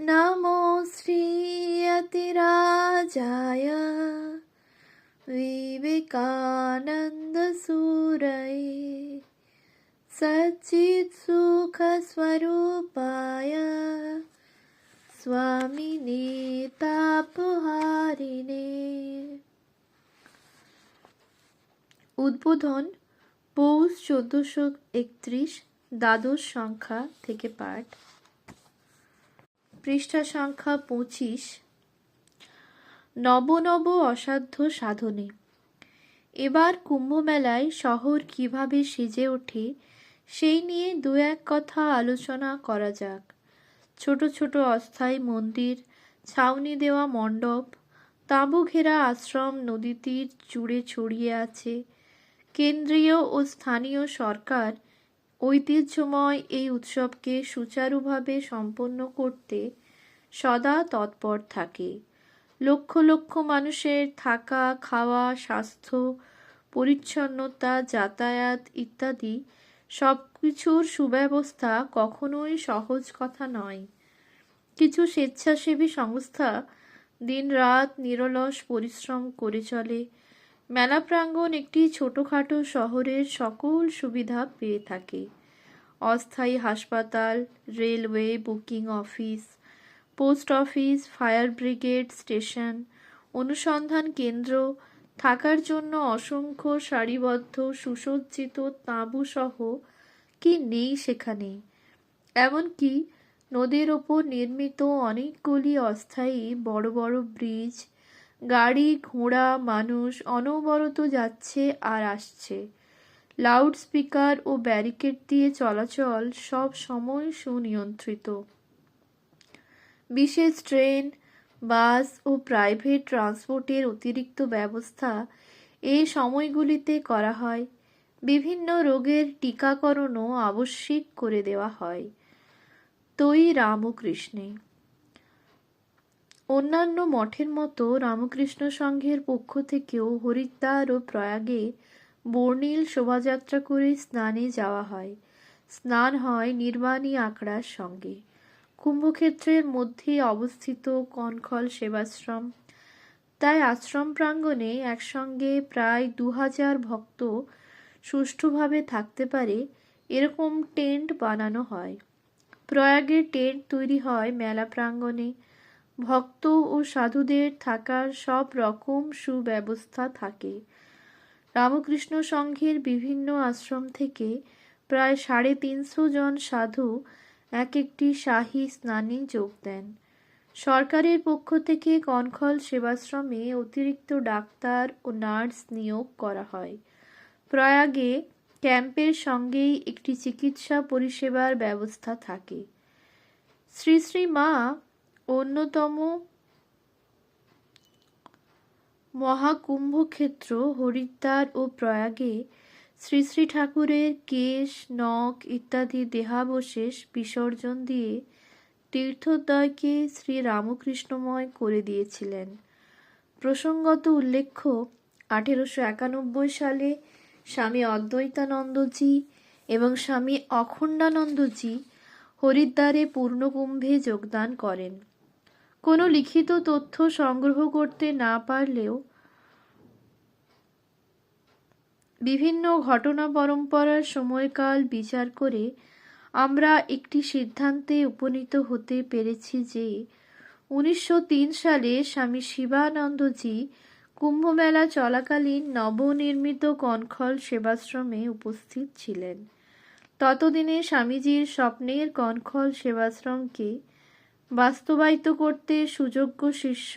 नमो श्रीयतिराजाय विवेकानन्दसूरये सच्चित्सुखस्वरूपाय स्वामिने তাপহারিণে উদ্বোধন পৌষ চোদ্দশো একত্রিশ দ্বাদশ সংখ্যা থেকে পাঠ পৃষ্ঠা সংখ্যা পঁচিশ। নব নব অসাধ্য সাধনে। এবার কুম্ভমেলায় শহর কীভাবে সেজে ওঠে, সেই নিয়ে দু এক কথা আলোচনা করা যাক। ছোট ছোট অস্থায়ী মন্দির, ছাউনি দেওয়া মণ্ডপ, তাঁবু ঘেরা আশ্রম নদীতীর জুড়ে ছড়িয়ে আছে। কেন্দ্রীয় ও স্থানীয় সরকার ঐতিহ্যময় এই উৎসবকে সুচারুভাবে সম্পন্ন করতে সদা তৎপর থাকে। লক্ষ লক্ষ মানুষের থাকা, খাওয়া, স্বাস্থ্য, পরিচ্ছন্নতা, যাতায়াত ইত্যাদি সব কিছুর সুব্যবস্থা কখনোই সহজ কথা নয়। কিছু স্বেচ্ছাসেবী সংস্থা দিনরাত নিরলস পরিশ্রম করে চলে। মেলা প্রাঙ্গণ একটি ছোটোখাটো শহরের সকল সুবিধা পেয়ে থাকে। অস্থায়ী হাসপাতাল, railway, booking office, post office, fire brigade station, অনুসন্ধান কেন্দ্র থাকার জন্য অসংখ্য সারিবদ্ধ, সুসজ্জিত তাঁবুসহ কি নেই সেখানে? এমনকি নদীর ওপর নির্মিত অনেকগুলি অস্থায়ী বড় বড় ব্রিজ গাড়ি, ঘোড়া, মানুষ অনবরত যাচ্ছে আর আসছে। লাউড স্পিকার ও ব্যারিকেড দিয়ে চলাচল সব সময় সুনিয়ন্ত্রিত। বিশেষ ট্রেন, বাস ও প্রাইভেট ট্রান্সপোর্টের অতিরিক্ত ব্যবস্থা এই সময়গুলিতে করা হয়। বিভিন্ন রোগের টিকাকরণও আবশ্যিক করে দেওয়া হয়। তৈ রামকৃষ্ণে অন্যান্য মঠের মতো রামকৃষ্ণ সংঘের পক্ষ থেকেও হরিদ্বার ও প্রয়াগে বর্ণিল শোভাযাত্রা করে স্নানে যাওয়া হয়। স্নান হয় নির্বাণী আঁকড়ার সঙ্গে। কুম্ভক্ষেত্রের মধ্যে অবস্থিত কনখল সেবাশ্রম। তাই আশ্রম প্রাঙ্গণে একসঙ্গে প্রায় দু হাজার ভক্ত সুষ্ঠুভাবে থাকতে পারে এরকম টেন্ট বানানো হয়। প্রয়াগের টেন্ট তৈরি হয় মেলা প্রাঙ্গণে। ভক্ত ও সাধুদের থাকার সব রকম সুব্যবস্থা থাকে। রামকৃষ্ণ সংঘের বিভিন্ন আশ্রম থেকে প্রায় সাড়ে তিনশো জন সাধু এক একটি শাহী স্নানে যোগ দেন। সরকারের পক্ষ থেকে কনখল সেবাশ্রমে অতিরিক্ত ডাক্তার ও নার্স নিয়োগ করা হয়। প্রয়াগে ক্যাম্পের সঙ্গেই একটি চিকিৎসা পরিষেবার ব্যবস্থা থাকে। শ্রী শ্রী মা অন্যতম মহাকুম্ভক্ষেত্র হরিদ্বার ও প্রয়াগে শ্রী শ্রী ঠাকুরের কেশ, নখ ইত্যাদি দেহাবশেষ বিসর্জন দিয়ে তীর্থোদয়কে শ্রী রামকৃষ্ণময় করে দিয়েছিলেন। প্রসঙ্গত উল্লেখ্য, আঠেরোশো একানব্বই সালে স্বামী অদ্বৈতানন্দজি এবং স্বামী অখণ্ডানন্দজি হরিদ্বারে পূর্ণকুম্ভে যোগদান করেন। কোনো লিখিত তথ্য সংগ্রহ করতে না পারলেও বিভিন্ন ঘটনা পরম্পরার সময়কাল বিচার করে আমরা একটি সিদ্ধান্তে উপনীত হতে পেরেছি যে উনিশশো তিন সালে স্বামী শিবানন্দজি কুম্ভমেলা চলাকালীন নবনির্মিত কনখল সেবাশ্রমে উপস্থিত ছিলেন। ততদিনে স্বামীজির স্বপ্নের কনখল সেবাশ্রমকে বাস্তবায়িত করতে সুযোগ্য শিষ্য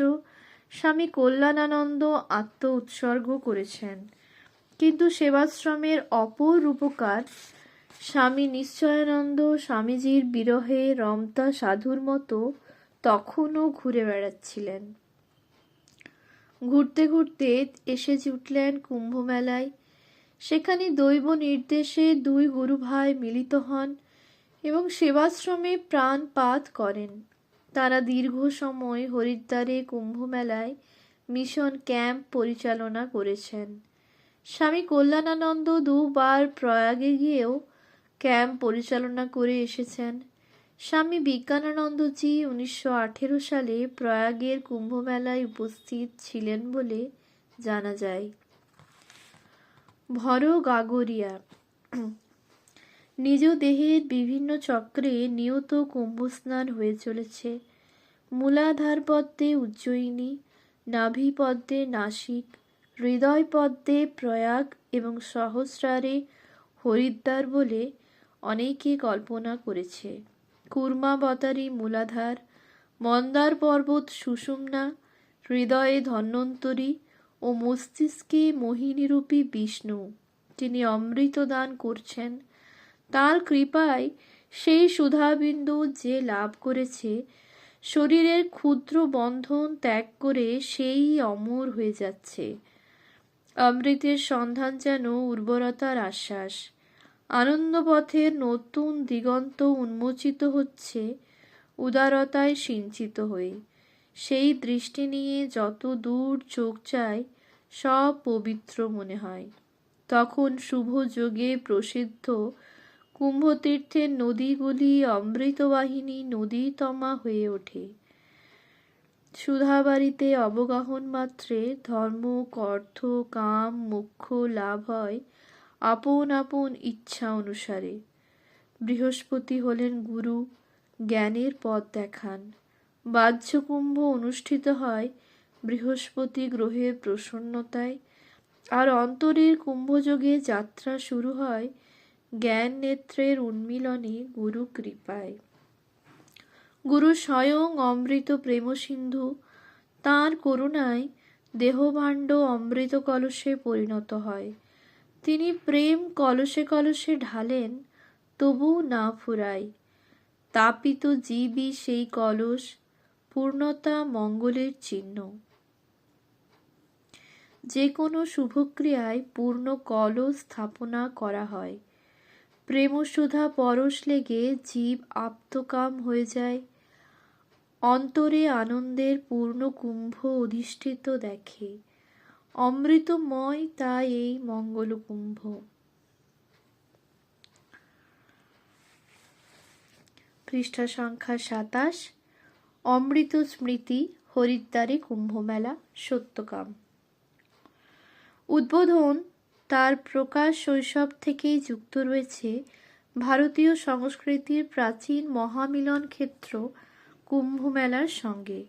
স্বামী কল্যাণানন্দ আত্ম উৎসর্গ করেছেন। কিন্তু সেবাশ্রমের অপর রূপকার স্বামী নিশ্চয়ানন্দ স্বামীজির বিরহে রমতা সাধুর মতো তখনও ঘুরে বেড়াচ্ছিলেন। ঘুরতে ঘুরতে এসে জুটলেন কুম্ভমেলায়, সেখানে দৈব নির্দেশে দুই গুরু ভাই মিলিত হন এবং সেবাশ্রমে প্রাণপাত করেন। তারা দীর্ঘ সময় হরিদ্বারে কুম্ভমেলায় মিশন ক্যাম্প পরিচালনা করেছেন। স্বামী কল্যাণানন্দ দুবার প্রয়াগে গিয়েও ক্যাম্প পরিচালনা করে এসেছেন। স্বামী বিজ্ঞানানন্দজি উনিশশো আঠেরো সালে প্রয়াগের কুম্ভমেলায় উপস্থিত ছিলেন বলে জানা যায়। ভর গাগরিয়া নিজ দেহের বিভিন্ন চক্রে নিয়ত কুম্ভস্নান হয়ে চলেছে। মূলাধার পদ্মে উজ্জয়িনী নাভি পদ্মে নাসিক হৃদয় পদ্মে প্রয়াগ এবং সহস্রারে হরিদ্বার বলে অনেকে কল্পনা করেছে। কুর্মাবতারী মূলাধার, মন্দার পর্বত সুষুম্না, হৃদয়ে ধন্বন্তরী ও মস্তিষ্কে মোহিনীরূপী বিষ্ণু, তিনি অমৃত দান করছেন তার কৃপায় সেই সুধাবিন্দু যে লাভ করেছে, শরীরের ক্ষুদ্র বন্ধন ত্যাগ করে সেই অমর হয়ে যাচ্ছে। অমৃতের সন্ধান যেন উর্বরতার আশ্বাস। আনন্দপথের নতুন দিগন্ত উন্মোচিত হচ্ছে, উদারতায় সিঞ্চিত হয়ে। সেই দৃষ্টি নিয়ে যত দূর চোখ চায় সব পবিত্র মনে হয়। তখন শুভ যোগে প্রসিদ্ধ কুম্ভতীর্থের নদীগুলি অমৃতবাহিনী নদীতমা হয়ে ওঠে। সুধাবাড়িতে অবগাহন মাত্রে ধর্ম, অর্থ, কাম মুখ্য লাভ হয় আপন আপন ইচ্ছা অনুসারে। বৃহস্পতি হলেন গুরু, জ্ঞানের পথ দেখান। বাহ্যকুম্ভ অনুষ্ঠিত হয় বৃহস্পতি গ্রহের প্রসন্নতায়। আর অন্তরের কুম্ভযোগে যাত্রা শুরু হয় জ্ঞান নেত্রের উন্মিলনে গুরু কৃপায়। গুরু স্বয়ং অমৃত প্রেমসিন্ধু তাঁর করুণায় দেহভাণ্ড অমৃত কলসে পরিণত হয়। তিনি প্রেম কলসে কলসে ঢালেন, তবু না ফুরায়। তাপিত জীবই সেই কলস, পূর্ণতা মঙ্গলের চিহ্ন। যে কোনো শুভক্রিয়ায় পূর্ণ কলস স্থাপনা করা হয়। প্রেমসুধা পরশ লেগে জীব আপ্তকাম হয়ে যায়। অন্তরে আনন্দের পূর্ণ কুম্ভ অধিষ্ঠিত দেখে। অমৃতময় তাই এই মঙ্গল কুম্ভ পৃষ্ঠা সংখ্যা সাতাশ, অমৃত স্মৃতি, হরিদ্বারে কুম্ভমেলা, সত্যকাম। উদ্বোধন তার প্রকাশ শৈশব থেকেই যুক্ত রয়েছে ভারতীয় সংস্কৃতির প্রাচীন মহামিলন ক্ষেত্র কুম্ভমেলার সঙ্গে।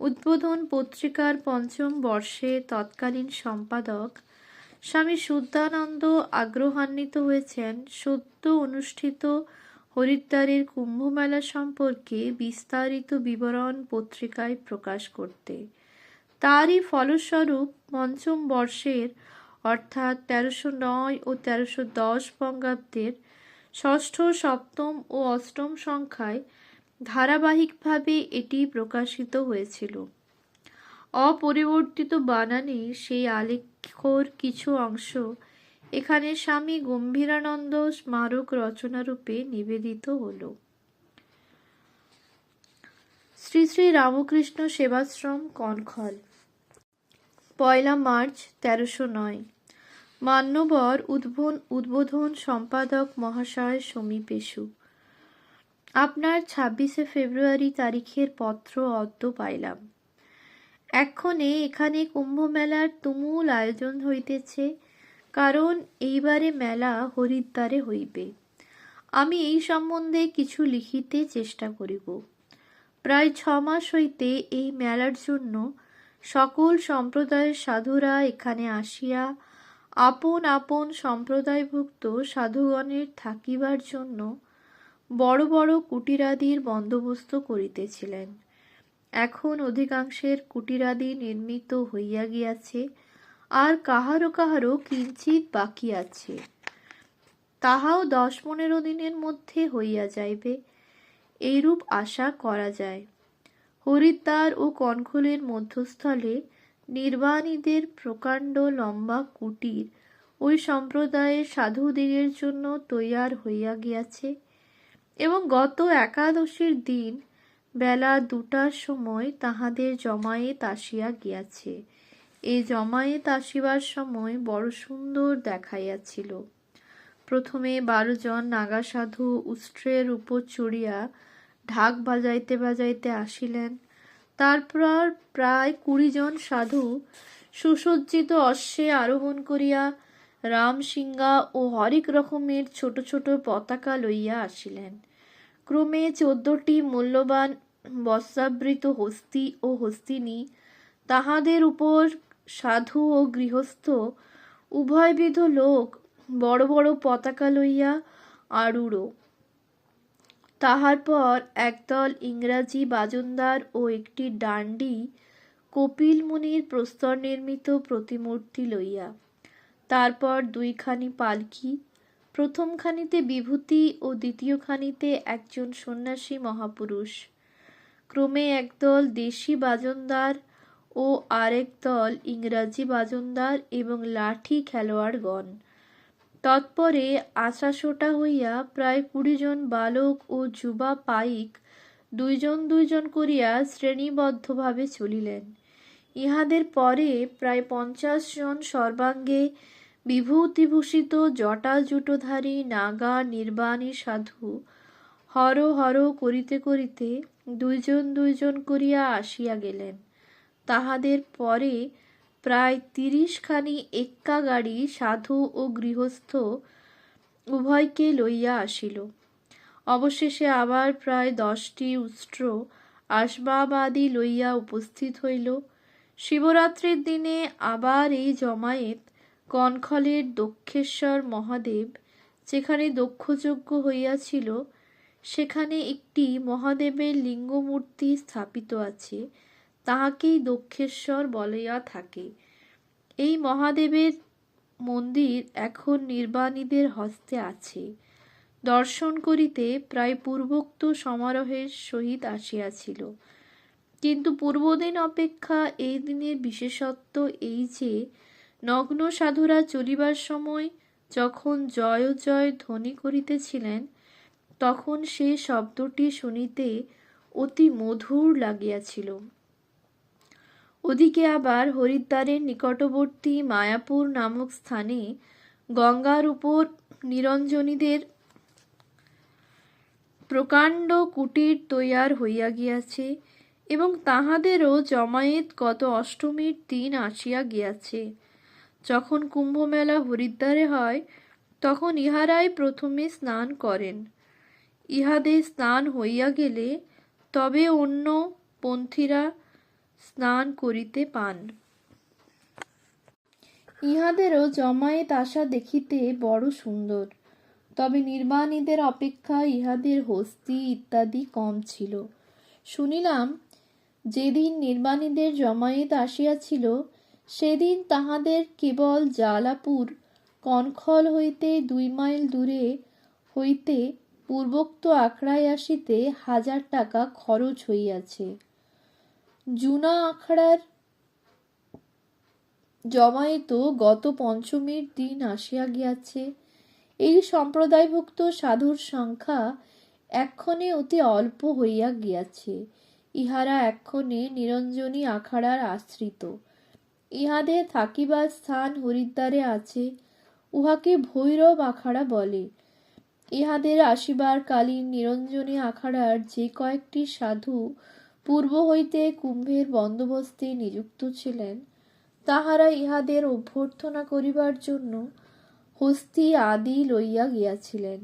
উদ্বোধন পত্রিকার পঞ্চম বর্ষে তৎকালীন সম্পাদক স্বামী শুদ্ধানন্দ আগ্রহান্বিত হয়েছেন সদ্য অনুষ্ঠিত হরিদ্বারের কুম্ভমেলা সম্পর্কে বিস্তারিত বিবরণ পত্রিকায় প্রকাশ করতে। তারই ফলস্বরূপ পঞ্চম বর্ষের অর্থাৎ তেরোশো নয় ও তেরোশো দশ বঙ্গাব্দের ষষ্ঠ, সপ্তম ও অষ্টম সংখ্যায় ধারাবাহিকভাবে এটি প্রকাশিত হয়েছিল। অপরিবর্তিত বানানে সেই আলেখ্যর কিছু অংশ এখানে স্বামী গম্ভীরানন্দ স্মারক রচনারূপে নিবেদিত হল। শ্রী শ্রী রামকৃষ্ণ সেবাশ্রম কনখল পয়লা মার্চ তেরোশো নয়। মান্যবর উদ্বোধন উদ্বোধন সম্পাদক মহাশয় সমীপেশু আপনার ছাব্বিশে ফেব্রুয়ারি তারিখের পত্র অদ্য পাইলাম। এক্ষণে এখানে কুম্ভ মেলার তুমুল আয়োজন হইতেছে, কারণ এইবারে মেলা হরিদ্বারে হইবে। আমি এই সম্বন্ধে কিছু লিখিতে চেষ্টা করিব। প্রায় ছ মাস হইতে এই মেলার জন্য সকল সম্প্রদায়ের সাধুরা এখানে আসিয়া আপন আপন সম্প্রদায়ভুক্ত সাধুগণের থাকিবার জন্য বড় বড় কুটিরাদির বন্দোবস্ত করিতেছিলেন। এখন অধিকাংশের কুটিরাদি নির্মিত হইয়া গিয়াছে, আর কাহারও কাহারও কিঞ্চিত বাকি আছে। তাহাও দশ পনেরো দিনের মধ্যে হইয়া যাইবে, এইরূপ আশা করা যায়। হরিদ্বার ও কনখলের মধ্যস্থলে নির্বাণীদের প্রকাণ্ড লম্বা কুটির ওই সম্প্রদায়ের সাধুদিগের জন্য তৈয়ার হইয়া গিয়াছে এবং গত একাদশীর দিন বেলা দুটার সময় তাহাদের জমায়েত আসিয়া গিয়াছে। এই জমায়েত আসিবার সময় বড় সুন্দর দেখাইয়াছিল। প্রথমে বারো জন নাগা সাধু উষ্ট্রের উপর চড়িয়া ঢাক বাজাইতে বাজাইতে আসিলেন। তারপর প্রায় কুড়ি জন সাধু সুসজ্জিত অশ্বে আরোহণ করিয়া রামসিংহা ও হরেক রকমের ছোট ছোট পতাকা লইয়া আসিলেন। ক্রমে চোদ্দটি মূল্যবান বস্ত্রাবৃত হস্তি ও হস্তিনী তাহাদের উপর সাধু ও গৃহস্থ উভয়বিধ লোক বড় বড় পতাকা লইয়া আরূঢ়। তাহার পর একদল ইংরাজি বাজনদার ও একটি ডান্ডি কপিল মুনির প্রস্তর নির্মিত প্রতিমূর্তি লইয়া, তারপর দুইখানি পালকি, প্রথমখানিতে বিভূতি ও দ্বিতীয়খানিতে একজন সন্ন্যাসী মহাপুরুষ। ক্রমে একদল দেশি বাজনদার ও আরেক দল ইংরাজি বাজনদার এবং লাঠি খেলোয়াড়গণ। তৎপরে আশাশোটা হইয়া প্রায় কুড়ি জন বালক ও যুবা পাইক দুইজন দুইজন করিয়া শ্রেণীবদ্ধভাবে চলিলেন। ইহাদের পরে প্রায় পঞ্চাশ জন সর্বাঙ্গে বিভূতিভূষিত জটাজুটোধারী নাগা নির্বাণী সাধু হর হর করিতে করিতে দুইজন দুইজন করিয়া আসিয়া গেলেন। তাহাদের পরে প্রায় তিরিশখানি এক্কা গাড়ি সাধু ও গৃহস্থ উভয়কে লইয়া আসিল। অবশেষে আবার প্রায় দশটি উষ্ট্র আসবাবাদি লইয়া উপস্থিত হইল। শিবরাত্রির দিনে আবার এই জমায়েত কনখলের দক্ষেশ্বর মহাদেব যেখানে দক্ষযজ্ঞ হইয়াছিল, সেখানে একটি মহাদেবের লিঙ্গমূর্তি স্থাপিত আছে। তাহাকেই দক্ষেশ্বর বলিয়া থাকে। এই মহাদেবের মন্দির এখন নির্বাণীদের হস্তে আছে। দর্শন করিতে প্রায় পূর্বোক্ত সমারোহের সহিত আসিয়াছিল। কিন্তু পূর্বদিন অপেক্ষা এই দিনের বিশেষত্ব এই যে, নগ্ন সাধুরা চলিবার সময় যখন জয় জয় ধ্বনি করিতেছিলেন, তখন সে শব্দটি শুনিতে অতি মধুর লাগিয়াছিল। ওদিকে আবার হরিদ্বারের নিকটবর্তী মায়াপুর নামক স্থানে গঙ্গার উপর নিরঞ্জনীদের প্রকাণ্ড কুটির তৈয়ার হইয়া গিয়াছে এবং তাহাদেরও জমায়েত গত অষ্টমীর দিন আসিয়া গিয়াছে। যখন কুম্ভমেলা হরিদ্বারে হয়, তখন ইহারাই প্রথমে স্নান করেন। ইহাদের স্নান হইয়া গেলে তবে অন্য পন্থীরা স্নান করিতে পান। ইহাদেরও জমায়েত আসা দেখিতে বড় সুন্দর। তবে নির্বাণীদের অপেক্ষা ইহাদের হস্তি ইত্যাদি কম ছিল। শুনিলাম, যেদিন নির্বাণীদের জমায়েত আসিয়াছিল, সেদিন তাহাদের কেবল জালাপুর কনখল হইতে দুই মাইল দূরে হইতে পূর্বোক্ত আখড়ায় আসিতে হাজার টাকা খরচ হইয়াছে। জুনা আখড়ার জমায়েত গত পঞ্চমীর দিন আসিয়া গিয়াছে। এই সম্প্রদায়ভুক্ত সাধুর সংখ্যা এক্ষণে অতি অল্প হইয়া গিয়াছে। ইহারা এক্ষণে নিরঞ্জনী আখাড়ার আশ্রিত। ইহাদের থাকিবার স্থান হরিদ্বারে আছে, উহাকে ভৈরব আখাড়া বলে। ইহাদের আসিবার কালীন নিরঞ্জনী আখাড়ার যে কয়েকটি সাধু পূর্ব হইতে কুম্ভের বন্দোবস্তে নিযুক্ত ছিলেন, তাহারা ইহাদের অভ্যর্থনা করিবার জন্য হস্তি আদি লইয়া গিয়াছিলেন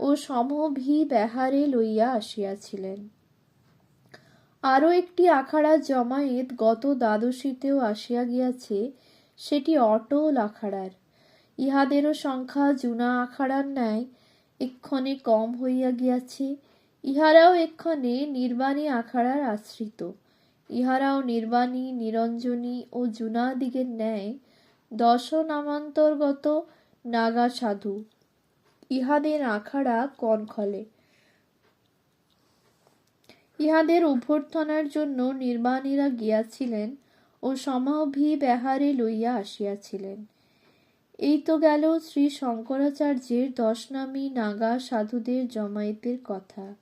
ও সমভি বেহারে লইয়া আসিয়াছিলেন। আরও একটি আখাড়া জমায়েত গত দ্বাদশীতেও আসিয়া গিয়াছে, সেটি অটল আখাড়ার। ইহাদেরও সংখ্যা জুনা আখাড়ার ন্যায় এক্ষণে কম হইয়া গিয়াছে। ইহারাও এক্ষণে নির্বাণী আখাড়ার আশ্রিত। ইহারাও নির্বাণী, নিরঞ্জনী ও জুনাদিগের ন্যায় দশ নামান্তর্গত নাগা সাধু ইহাদের আখাড়া কনখলে। ইহাদের অভ্যর্থনার জন্য নির্বাণীরা গিয়াছিলেন ও সমাভি বেহারে লইয়া আসিয়াছিলেন। এই তো গেল শ্রী শঙ্করাচার্যের দশনামী নাগা সাধুদের জমায়েতের কথা।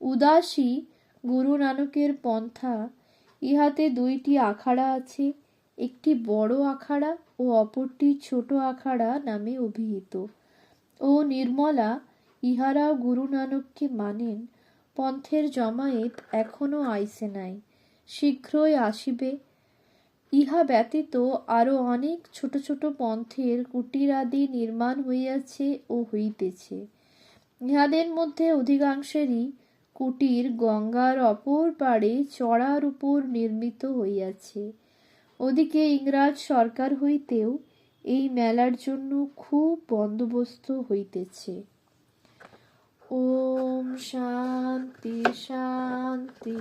উদাসী গুরু নানকের পন্থা। ইহাতে দুইটি আখাড়া আছে, একটি বড় আখাড়া ও অপরটি ছোট আখাড়া নামে অভিহিত। ও নির্মলা ইহারা গুরু নানককে মানেন, পন্থের জমায়েত এখনও আইসে নাই, শীঘ্রই আসিবে। ইহা ব্যতীত আরও অনেক ছোট ছোট পন্থের কুটিরাদি নির্মাণ হইয়াছে ও হইতেছে। ইহাদের মধ্যে অধিকাংশেরই কুটির গঙ্গার অপর পাড়ে চড়ার উপর নির্মিত হইয়াছে। ওদিকে ইংরাজ সরকার হইতেও এই মেলার জন্য খুব বন্দোবস্ত হইতেছে। ওম শান্তি শান্তি